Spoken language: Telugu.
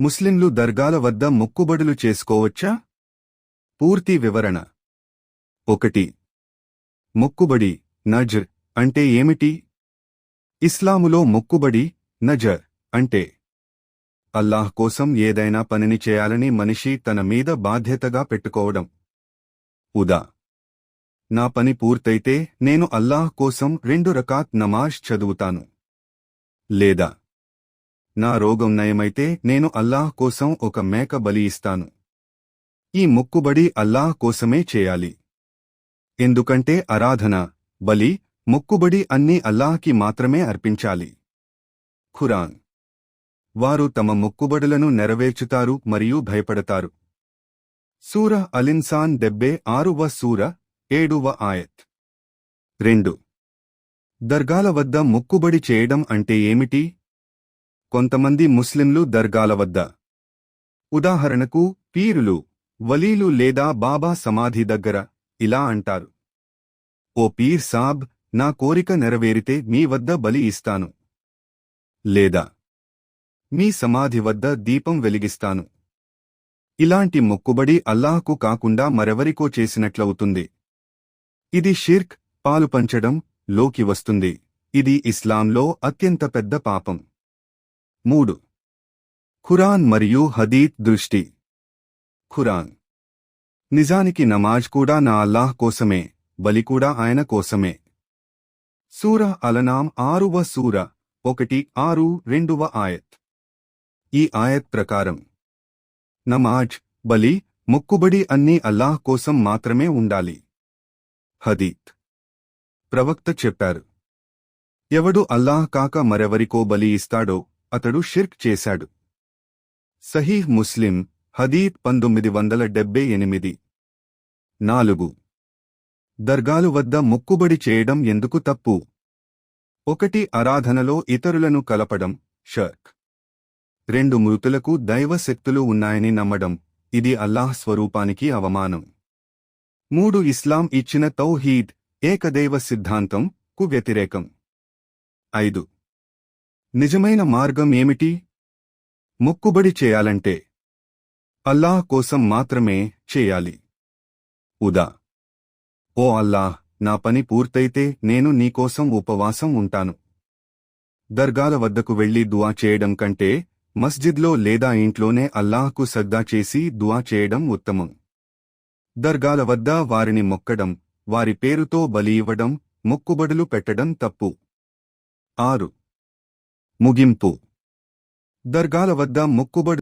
ముస్లింలు దర్గాల వద్ద మొక్కుబడులు చేసుకోవచ్చా? పూర్తి వివరణ. ఒకటి. మొక్కుబడి నజర్ అంటే ఏమిటి? ఇస్లాములో మొక్కుబడి నజర్ అంటే అల్లాహ్ కోసం ఏదైనా పనిని చేయాలని మనిషి తన మీద బాధ్యతగా పెట్టుకోవడం. ఉదా. నా పని పూర్తయితే నేను అల్లాహ్ కోసం రెండు రకాత్ నమాజ్ చదువుతాను. లేదా. నా రోగం నయమైతే నేను అల్లాహ్ కోసం ఒక మేక బలి ఇస్తాను. ఈ మొక్కుబడి అల్లాహ్ కోసమే చేయాలి. ఎందుకంటే ఆరాధన బలి మొక్కుబడి అన్నీ అల్లాహ్కి మాత్రమే అర్పించాలి. ఖురాన్. వారు తమ మొక్కుబడులను నెరవేర్చుతారు మరియు భయపడతారు. సూర అలిన్సాన్ డెబ్బే ఆరువ సూర ఏడువ ఆయత్. రెండు. దర్గాల వద్ద మొక్కుబడి చేయడం అంటే ఏమిటి? కొంతమంది ముస్లింలు దర్గాల వద్ద. ఉదాహరణకు పీరులు వలీలు లేదా బాబా సమాధి దగ్గర ఇలా అంటారు. ఓ పీర్ సాబ్ నా కోరిక నెరవేరితే మీ వద్ద బలి ఇస్తాను. లేదా మీ సమాధి వద్ద దీపం వెలిగిస్తాను. ఇలాంటి మొక్కుబడి అల్లాహకు కాకుండా మరెవరికో చేసినట్లవుతుంది. ఇది షిర్క్ పాలుపంచడం లోకి వస్తుంది. ఇది ఇస్లాంలో అత్యంత పెద్ద పాపం. మూడు. ఖురాన్ మరియు హదీత్ దృష్టి. ఖురాన్. నిజానికి నమాజ్ కూడా నా అల్లాహ్ కోసమే బలి కూడా ఆయన కోసమే. సూర అలనాం ఆరువ సూర ఒకటి ఆరు రెండవ ఆయత్. ఈ ఆయత్ ప్రకారం. నమాజ్ బలి మొక్కుబడి అన్నీ అల్లాహ్ కోసం మాత్రమే ఉండాలి. హదీత్. ప్రవక్త చెప్పారు. ఎవడు అల్లాహ్ కాక మరెవరికో బలి ఇస్తాడో అతడు షిర్క్ చేశాడు. సహీహ్ ముస్లిం హదీద్ పంతొమ్మిది వందల డెబ్బై ఎనిమిది. నాలుగు. దర్గాలు వద్ద మొక్కుబడి చేయడం ఎందుకు తప్పు? ఒకటి ఆరాధనలో ఇతరులను కలపడం షర్క్. రెండు మృతులకు దైవ శక్తులు ఉన్నాయని నమ్మడం ఇది అల్లాహ్ స్వరూపానికి అవమానం. మూడు ఇస్లాం ఇచ్చిన తౌహీద్ ఏకదైవ సిద్ధాంతం కు వ్యతిరేకం. ఐదు. నిజమైన మార్గం ఏమిటి? మొక్కుబడి చేయాలంటే అల్లాహ్ కోసం మాత్రమే చేయాలి. ఉదా. ఓ అల్లాహ్ నా పని పూర్తయితే నేను నీకోసం ఉపవాసం ఉంటాను. దర్గాల వద్దకు వెళ్ళి దువా చేయడం కంటే మస్జిద్లో లేదా ఇంట్లోనే అల్లాహ్కు సద్దా చేసి దువా చేయడం ఉత్తమం. దర్గాల వద్ద వారిని మొక్కడం వారి పేరుతో బలి ఇవ్వడం మొక్కుబడులు పెట్టడం తప్పు. ఆరు. ముగింపు. దర్గాల వద్ద మొక్కుబడి